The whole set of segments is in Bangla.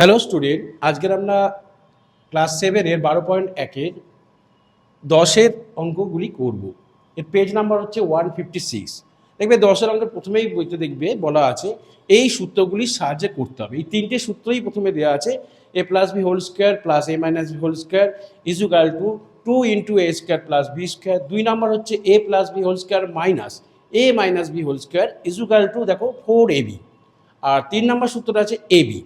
হ্যালো স্টুডেন্ট আজকের আমরা ক্লাস সেভেনের বারো পয়েন্ট একের দশের অঙ্কগুলি করব। এর পেজ নাম্বার হচ্ছে ওয়ান ফিফটি সিক্স দেখবে দশের অঙ্কের প্রথমেই বইতে দেখবে, বলা আছে, এই সূত্রগুলির সাহায্যে করতে হবে। এই তিনটে সূত্রই প্রথমে দেওয়া আছে A plus B whole square plus A minus B whole square equal to two into A square plus B square দুই নাম্বার হচ্ছে A plus B whole square minus A minus B whole square equal to দেখো ফোর এ বি আর তিন নম্বর সূত্রটা আছে এ বি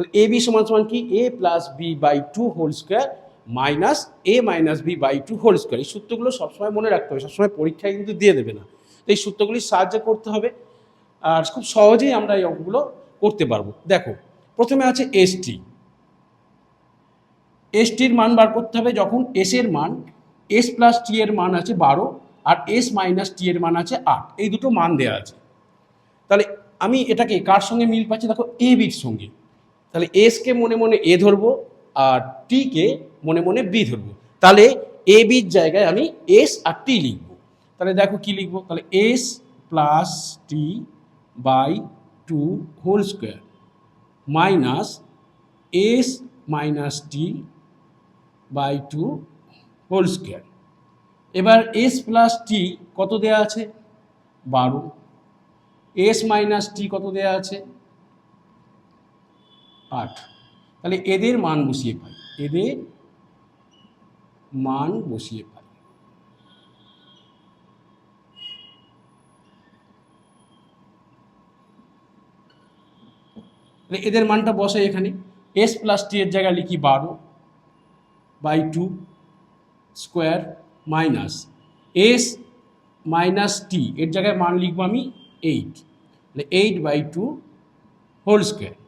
তাহলে এ বি সমান সমান কি? A plus B by two whole square minus A minus B by two whole square এই সূত্রগুলো সবসময় মনে রাখতে হবে, সবসময় পরীক্ষায় কিন্তু দিয়ে দেবে না। তো এই সূত্রগুলির সাহায্যে করতে হবে, আর খুব সহজেই আমরা এই অঙ্কগুলো করতে পারব। দেখো, প্রথমে আছে এস টি এস টির মান বার করতে হবে যখন এস এর মান এস প্লাস টি এর মান আছে বারো, আর এস মাইনাস টি এর মান আছে আট। এই দুটো মান দেওয়া আছে। তাহলে আমি এটাকে কার সঙ্গে মিল পাচ্ছি? দেখো এ বির সঙ্গে। তাহলে এসকে মনে মনে এ ধরবো আর টিকে মনে মনে বি ধরবো। তাহলে এ বির জায়গায় আমি এস আর টি লিখব। তাহলে দেখো কি লিখব? তাহলে S plus T by two whole square minus S minus T by two whole square এবার এস প্লাস টি কত দেওয়া আছে? বারো। এস মাইনাস টি কত দেওয়া আছে? আট তাহলে এদের মান বসিয়ে পাই। এদের মান বসিয়ে পাই। এদের মানটা বসে এখানে। এস প্লাস টি এর জায়গায় লিখি বারো by two square minus S minus T এর জায়গায় মান লিখব আমি eight eight by two whole square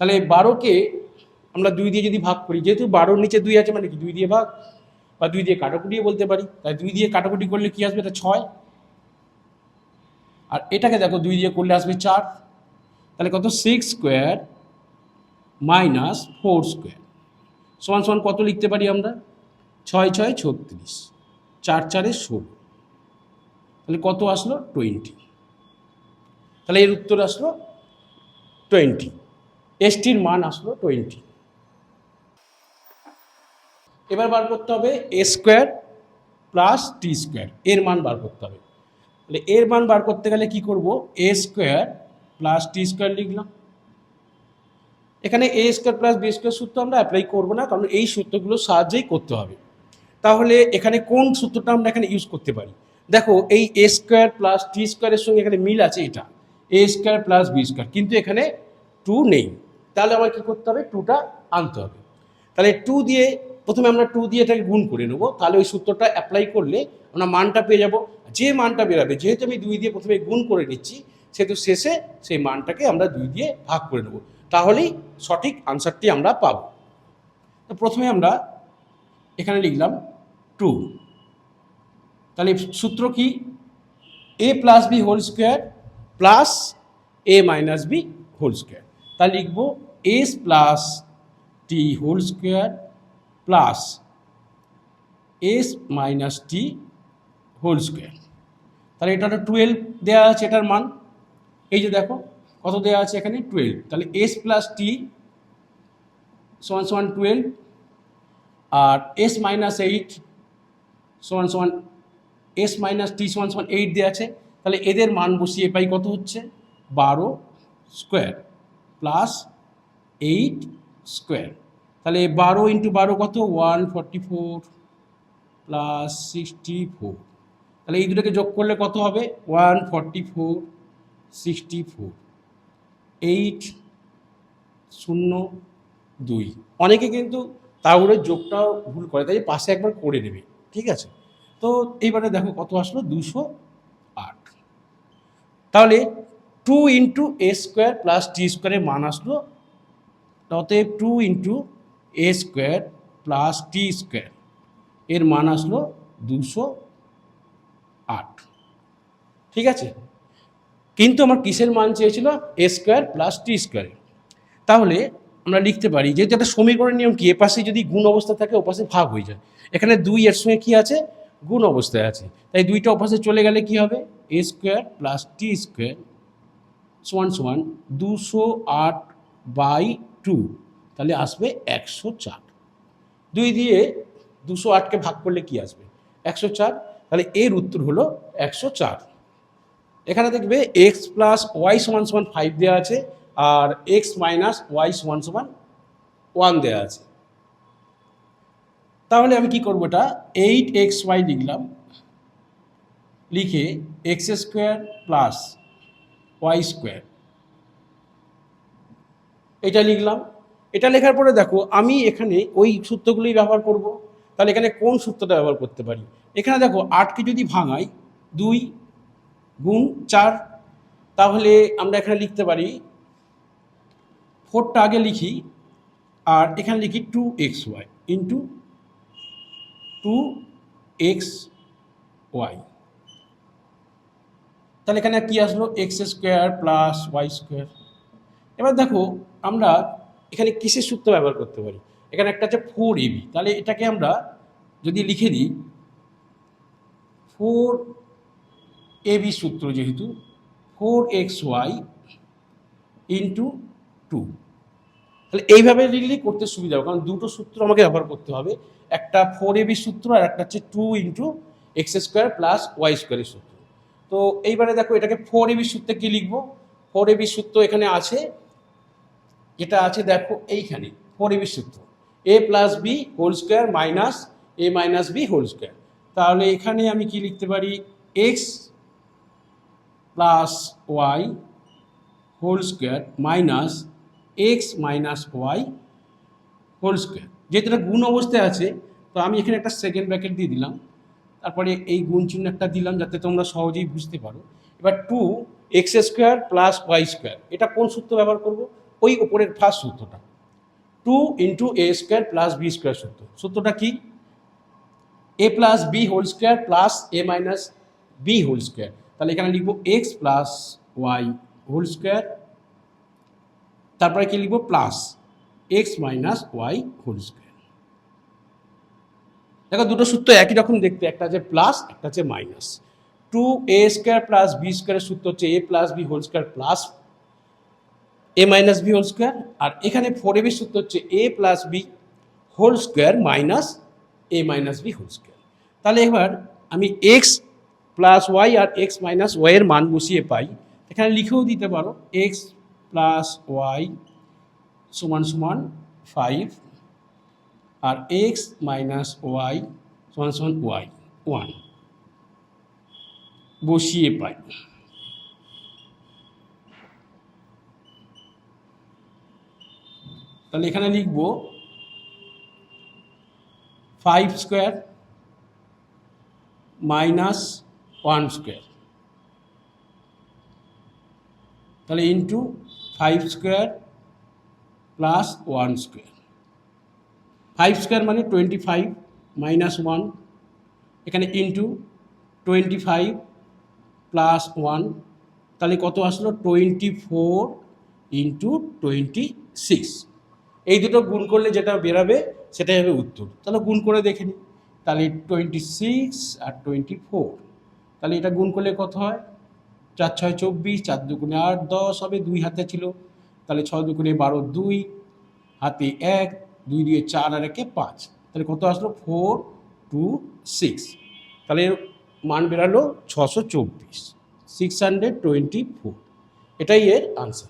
তাহলে বারোকে আমরা দুই দিয়ে যদি ভাগ করি, যেহেতু বারোর নিচে দুই আছে মানে কি? দুই দিয়ে ভাগ বা দুই দিয়ে কাটাকুটিও বলতে পারি। তাই দুই দিয়ে কাটাকুটি করলে কি আসবে? এটা ছয়। আর এটাকে দেখো, দুই দিয়ে করলে আসবে চার। তাহলে কত? Six square minus four square সমান সমান কত লিখতে পারি আমরা? ছয় ছয়, ছত্রিশ। চার, চারে ষোলো। তাহলে কত আসলো? টোয়েন্টি তাহলে এর উত্তর আসলো টোয়েন্টি এসটির মান আসলো টোয়েন্টি এবার বার করতে হবে A square plus T square এর মান বার করতে হবে। তাহলে এর মান বার করতে গেলে কি করব? A square plus T square লিখলাম। এখানে A square plus B square সূত্র আমরা অ্যাপ্লাই করব না, কারণ এই সূত্রগুলোর সাহায্যেই করতে হবে। তাহলে এখানে কোন সূত্রটা আমরা এখানে ইউজ করতে পারি? দেখো, এই এ স্কোয়ার প্লাস টি স্কোয়ারের সঙ্গে এখানে মিল আছে এটা। A square plus B square কিন্তু এখানে টু নেই। তাহলে আমার কী করতে হবে? টুটা আনতে হবে। তাহলে টু দিয়ে প্রথমে আমরা টু দিয়ে এটাকে গুণ করে নেব। তাহলে ওই সূত্রটা অ্যাপ্লাই করলে আমরা মানটা পেয়ে যাব। যে মানটা বেরাবে, যেহেতু আমি দুই দিয়ে প্রথমে গুণ করে নিচ্ছি, সেহেতু শেষে সেই মানটাকে আমরা দুই দিয়ে ভাগ করে নেব। তাহলেই সঠিক আনসারটি আমরা পাব। তো প্রথমে আমরা এখানে লিখলাম টু তাহলে সূত্র কি? A plus B whole square plus A minus B whole square তাহলে লিখব S plus T whole square plus S minus T whole square তাহলে এটা টুয়েলভ দেওয়া আছে, এটার মান। এই যে দেখো, কত দেওয়া আছে এখানে? টুয়েলভ তাহলে এস প্লাস টি সমান সমান টুয়েলভ আর এস মাইনাস এইট সমান সমান এস মাইনাস টি সমান সমান এইট দেওয়া আছে। তাহলে এদের মান বসিয়ে পাই কত হচ্ছে? বারো স্কোয়ার প্লাস এইট স্কোয়ার তাহলে বারো ইন্টু বারো কত? One forty four plus sixty four তাহলে এই দুটোকে যোগ করলে কত হবে? One forty four sixty four eight শূন্য দুই। অনেকে কিন্তু তাহলে যোগটাও ভুল করে, তাই পাশে একবার করে নেবে। ঠিক আছে? তো এইবারে দেখো কত আসলো? দুশো আট। তাহলে two into A square plus T স্কোয়ারের মান আসলো। অতএব two into A square plus T square এর মান আসলো দুশো আট। ঠিক আছে? কিন্তু আমার কিসের মান চেয়েছিল? এ স্কোয়ার প্লাস টি স্কোয়ারে তাহলে আমরা লিখতে পারি, যেহেতু একটা সমীকরণের নিয়ম কি, এ পাশে যদি গুণ অবস্থা থাকে, ও পাশে ভাগ হয়ে যায়। এখানে দুই এর সঙ্গে কী আছে? গুণ অবস্থায় আছে। তাই দুইটা অপাশে চলে গেলে কি হবে? A square plus T square সমান সমান দুশো আট বাই টু তাহলে আসবে একশো চার। দুই দিয়ে দুশো আটকে ভাগ করলে কি আসবে? একশো চার, তাহলে এর উত্তর হলো একশো চার। এখানে দেখবে এক্স প্লাস ওয়াই সমান সমান ফাইভ দেওয়া আছে, আর এক্স মাইনাস ওয়াই সমান সমান ওয়ান দেওয়া আছে। তাহলে আমি কি করব এটা? এইট এক্স ওয়াই লিখলাম, লিখে X square plus Y square এটা লিখলাম। এটা লেখার পরে দেখো, আমি এখানে ওই সূত্রগুলোই ব্যবহার করব। তাহলে এখানে কোন সূত্রটা ব্যবহার করতে পারি? এখানে দেখো আটকে যদি ভাঙাই, দুই গুণ চার, তাহলে আমরা এখানে লিখতে পারি ফোরটা আগে লিখি, আর এখানে লিখি two X Y into two X Y তাহলে এখানে কি আসলো? X square plus Y square এবার দেখো, আমরা এখানে কিসের সূত্র ব্যবহার করতে পারি? এখানে একটা আছে ফোর এবি তাহলে এটাকে আমরা যদি লিখে দিই ফোর এবি সূত্র যেহেতু four X Y into two তাহলে এইভাবে লিখলেই করতে সুবিধা হবে, কারণ দুটো সূত্র আমাকে ব্যবহার করতে হবে। একটা ফোর এবি সূত্র আর একটা হচ্ছে two into X square plus Y স্কোয়ারের সূত্র। তো এইবারে দেখো এটাকে ফোর এবি সূত্রে কী লিখব? ফোর এবি সূত্র এখানে আছে। যেটা আছে দেখো এইখানে ফোর এবি সূত্র। A plus B whole square minus A minus B whole square তাহলে এখানে আমি কি লিখতে পারি? X plus Y whole square minus X minus Y whole square যেহেতু এটা গুণ অবস্থায় আছে, তো আমি এখানে একটা সেকেন্ড ব্র্যাকেট দিয়ে দিলাম। তারপরে এই গুণ চিহ্ন একটা দিলাম যাতে তোমরা সহজেই বুঝতে পারো। এবার two X square plus Y square এটা কোন সূত্র ব্যবহার করব? ওই ওপরের ফার্স্ট সূত্রটা। Two into A square plus B square সূত্র। সূত্রটা কি? A plus B whole square plus A minus B whole square তাহলে এখানে লিখব X plus Y whole square তারপরে কি লিখব? Plus X minus Y whole square দেখো দুটো সূত্র একই রকম দেখতে, একটা আছে প্লাস একটা আছে minus two A square plus B স্কোয়ারের সূত্র হচ্ছে A plus B whole square plus A minus B whole square আর এখানে ফোর এ বি সূত্র হচ্ছে A plus B whole square minus A minus B whole square তাহলে এবার আমি এক্স প্লাস ওয়াই আর এক্স মাইনাস ওয়াইয়ের মান বসিয়ে পাই। এখানে লিখেও দিতে পারো এক্স প্লাস ওয়াই সমান সমান ফাইভ আর এক্স মাইনাস ওয়াই সমান সমান ওয়াই ওয়ান বসিয়ে পাই। তাহলে এখানে লিখব five square minus one square তাহলে into five square plus one square five square মানে টোয়েন্টি ফাইভ মাইনাস ওয়ান এখানে into twenty five plus one তাহলে কত আসলো? Twenty four into twenty six এই দুটো গুণ করলে যেটা বেরাবে, সেটাই হবে উত্তর। তাহলে গুণ করে দেখে নিই তাহলে টোয়েন্টি সিক্স আর টোয়েন্টি ফোর তাহলে এটা গুণ করলে কত হয়? চার ছয় চব্বিশ, চার দুগুণে আট, দশ হবে, দুই হাতে ছিল। তাহলে ছয় দুগুণে বারো, দুই, হাতে এক দুই দিয়ে চার আর একে পাঁচ। তাহলে কত আসলো? Four, two, six. তাহলে এর মান বেরালো ছশো চব্বিশ, সিক্স হান্ড্রেড টোয়েন্টি ফোর। এটাই এর আনসার